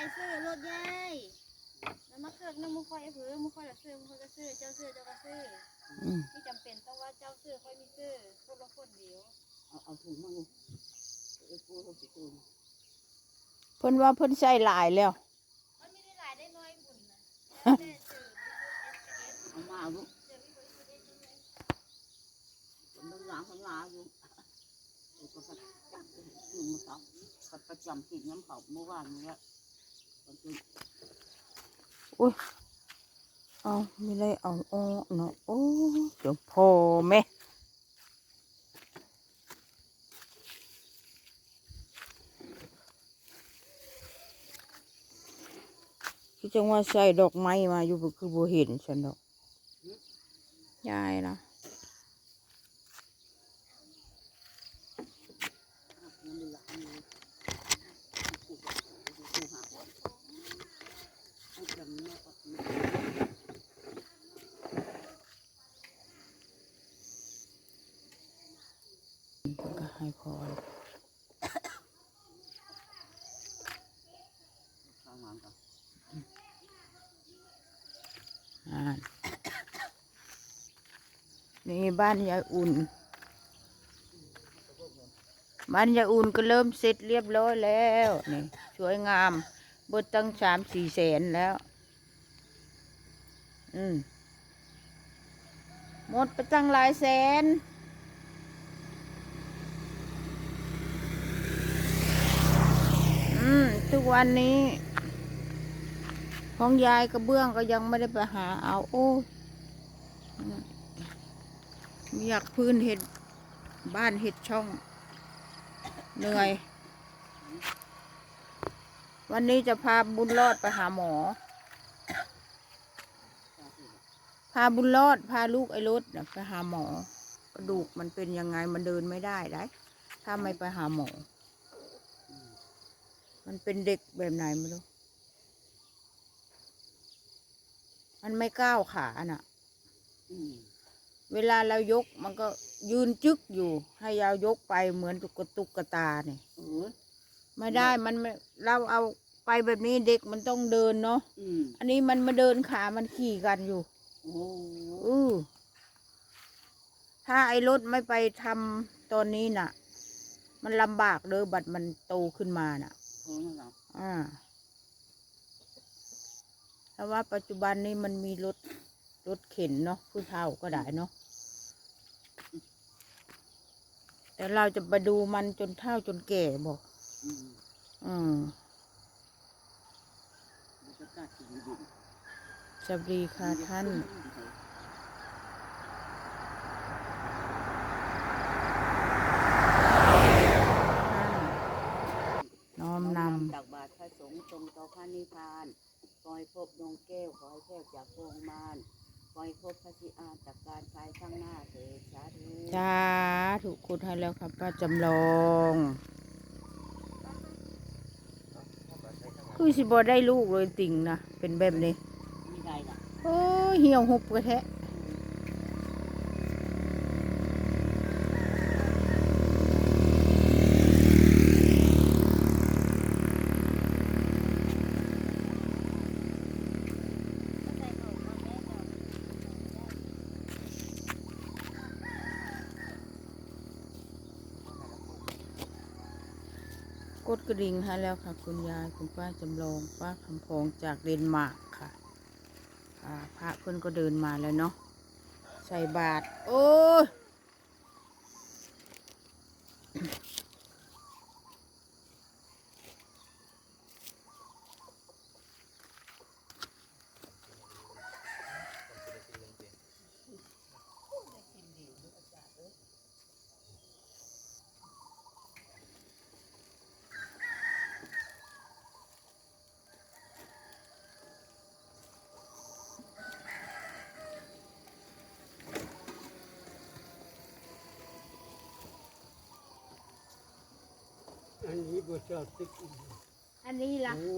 ายซื้อรถยายแล้วมาเกิดน้ำมุกคอยเผือมุกคอยละซื้อมุกคอยก็ซื้อเจ้าซื้อเจ้าก็ซื้ออืมไม่จำเป็นต้องว่าเจ้าซื้อคอยมีซื้อคนละคนเดียวเอาเอาถุงมาลูกเอาปูเขาสิตูนเพิ่นว่าเพิ่นใส่หลายแล้ว มันไม่ได้หลายได้น้อยบุญนะแล้วแต่ซื้อเอามาลูกซื้อมีคนซื้อได้จังเลยมันล้างมันล้างอยู่เอาก็ประจับถุงมาเขาก็ประจำกินน้ำเขาเมื่อวานนี้ละมันเป็น อุ้ยเอาไม่ได้เอาออกเนาะโอ้เดี๋ยวพอแม่คือจังว่าใส่ดอกไม้มาอยู่บ่คือบ่เห็นฉันดอกยายนะ มันเหลืองเลยปูปูหาหัวให้จำเนี่ยก็ไม่ เพิ่นก็ให้พร ข้างหลังกัน อ่า นี่บ้านยายอุ่น บ้านยายอุ่นก็เริ่มเสร็จเรียบร้อยแล้วนี่สวยงามเบิดตั้งสามสี่แสนแล้ว อืมหมดไปตั้งหลายแสนอืมทุกวันนี้ ของยายกระเบื้องก็ยังไม่ได้ไปหาเอา โอ้ อยากพื้นเห็ดบ้านเห็ดช่อง เหนื่อย วันนี้จะพาบุญรอดไปหาหมอ พาบุญรอดพาลูกไอ้รถไปหาหมอ กระดูกมันเป็นยังไงมันเดินไม่ได้ได้ถ้าไม่ไปหาหมอ มันเป็นเด็กแบบไหนไม่รู้มันไม่ก้าวขาน่ะ อืม เวลาเรายกมันก็ยืนจึกอยู่ ให้ยาวยกไปเหมือนตุกตุกตาเนี่ยเออไม่ได้มันไม่เราเอาไปแบบนี้เด็กมันต้องเดินเนาะอืมอันนี้มันมาเดินขามันขี่กันอยู่โอ้อือถ้าไอ้รถไม่ไปทำตอนนี้น่ะ มันลำบากเด้อบัดมันโตขึ้นมาน่ะโหนั่นเหรออ่าแต่ว่าปัจจุบันนี้มันมีรถ รถเข็นเนาะผู้เฒ่าก็ได้เนาะแต่เราจะไปดูมันจนเฒ่าจนแก่บอกอืมอืมมันจะกล้ากินดินสวัสดีค่ะท่านน้อมนจากบาทพระสงฆ์ตรงต่อพระนิพพานขอให้พบดวงแก้วขอให้แก้วจากพวงมารข อให้พบพระสิอาจากการภายข้างหน้าเถิดสาธุำจ้าถูกคุณให้แล้วครับป้าจำลองคือสิบอได้ลูกเลยติ่งนะเป็นแบบนี้ มีใดล่ะ โอ้ยเหี่ยวหุบกระแทะ ก็ใจเขาเขาแม่เจ้า กดกระดิ่งให้แล้วค่ะ คุณยายคุณป้าจำลองป้าคำพองจากเดนมาร์กค่ะพระเพื่อนก็เดินมาแล้วเนาะใส่บาตรโอ้ย อันนี้บทชอบติ๊กอันนี้ล่ะโอ้